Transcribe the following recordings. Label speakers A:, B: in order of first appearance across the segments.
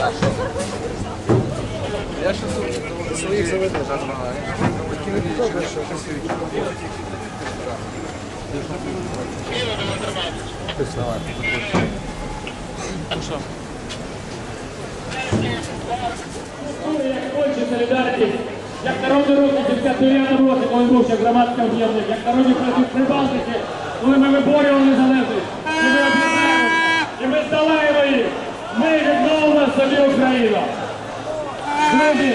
A: Я сейчас своих красиві.
B: як Польщі солідарність, як народний рух 79 році, коли був ще громадське об'єднання, як народні Прибалтики, коли ми виборювали незалежність, і ми об'єднаємося, і ми здолаємо собі Україну. Друзі,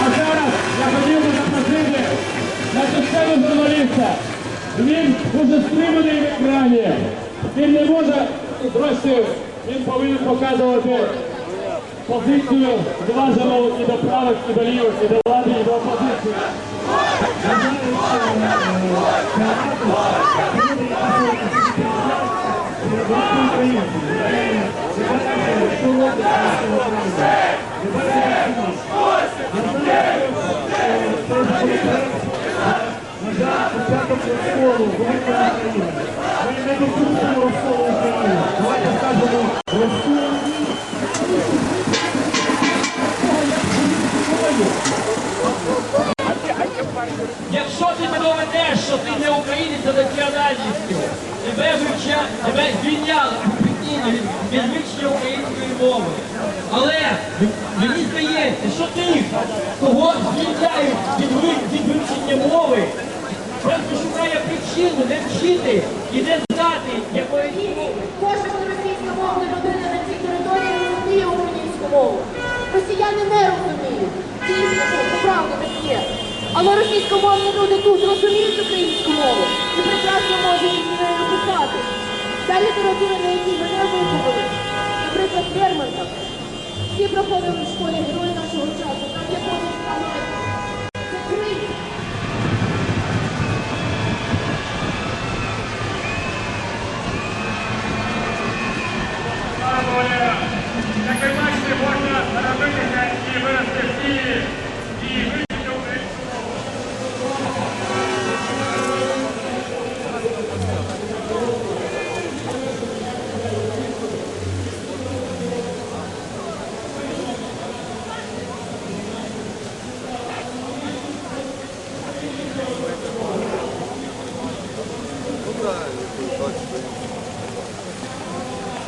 B: а зараз я хотів би запросити на цю сцену журналіста. Він дуже стриманий в екрані. Він не може зрости, він повинен показувати позицію зважену і до правих, і до лівих, і до влади, і до опозиції.
C: України. Ми не допустимо розколу. Давайте скажемо.
D: Якщо ти доведеш, що ти не українець за національністю, тебе вивча, тебе звільняли офіційно від, української мови. Але мені здається, що тих, кого звільняють від, від вивчення мови, просто шукає причину не вчити і не знати, якої мови.
E: Кожен російськомовна людина на цій території не розуміє українську мову. Росіяни не розуміють. Дійсно, правда так є. Але російськомовні люди тут розуміють українську мову і прекрасно можуть нею писати. Та література, Лермонтов. Всі проходили в школі герої нашого часу, там є повний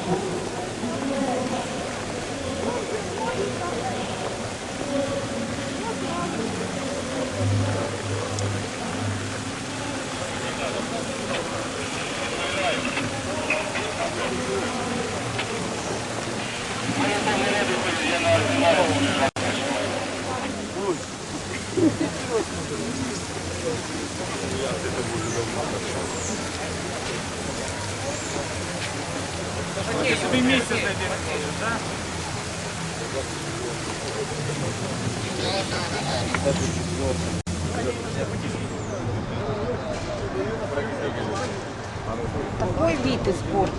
B: Я это буду давно, так что... Ты месяц один да?
F: Такой вид из спорта.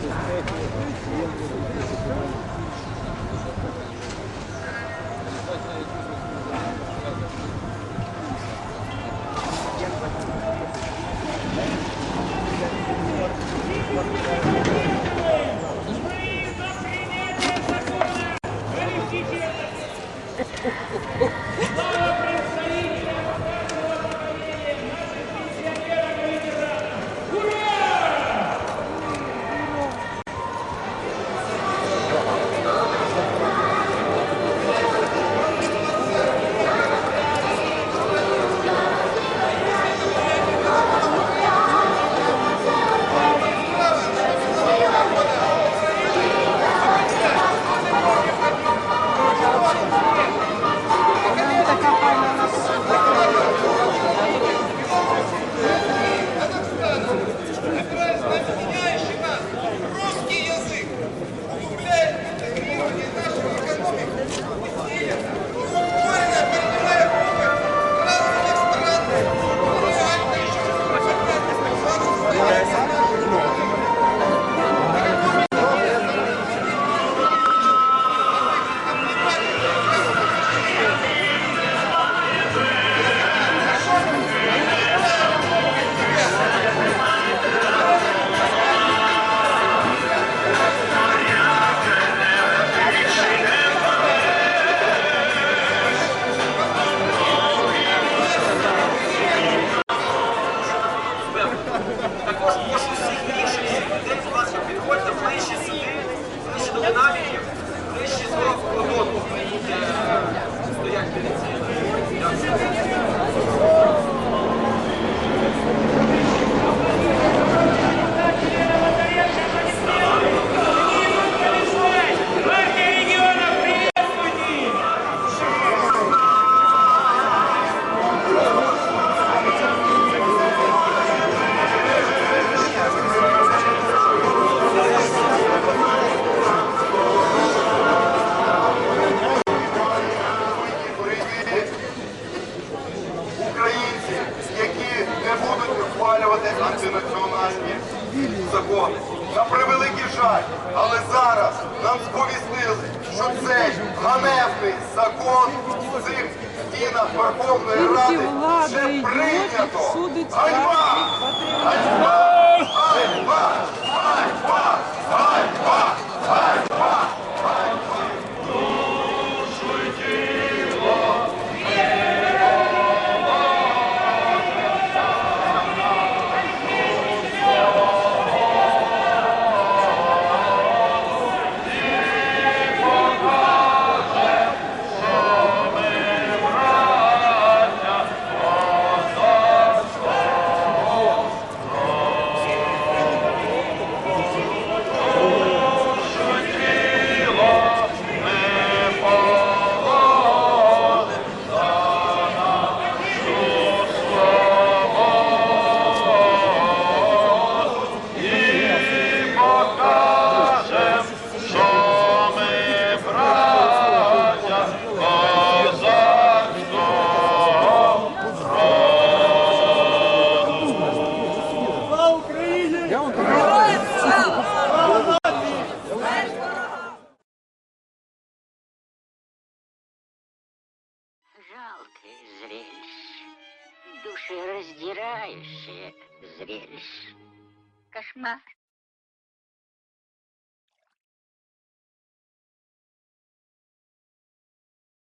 F: Ганебний закон в цих стінах Верховної Ради вже прийнято. Ганьба! Ганьба! Ганьба! Ганьба! Ганьба!
G: Жалкое зрелище, душераздирающее зрелище. Кошмар.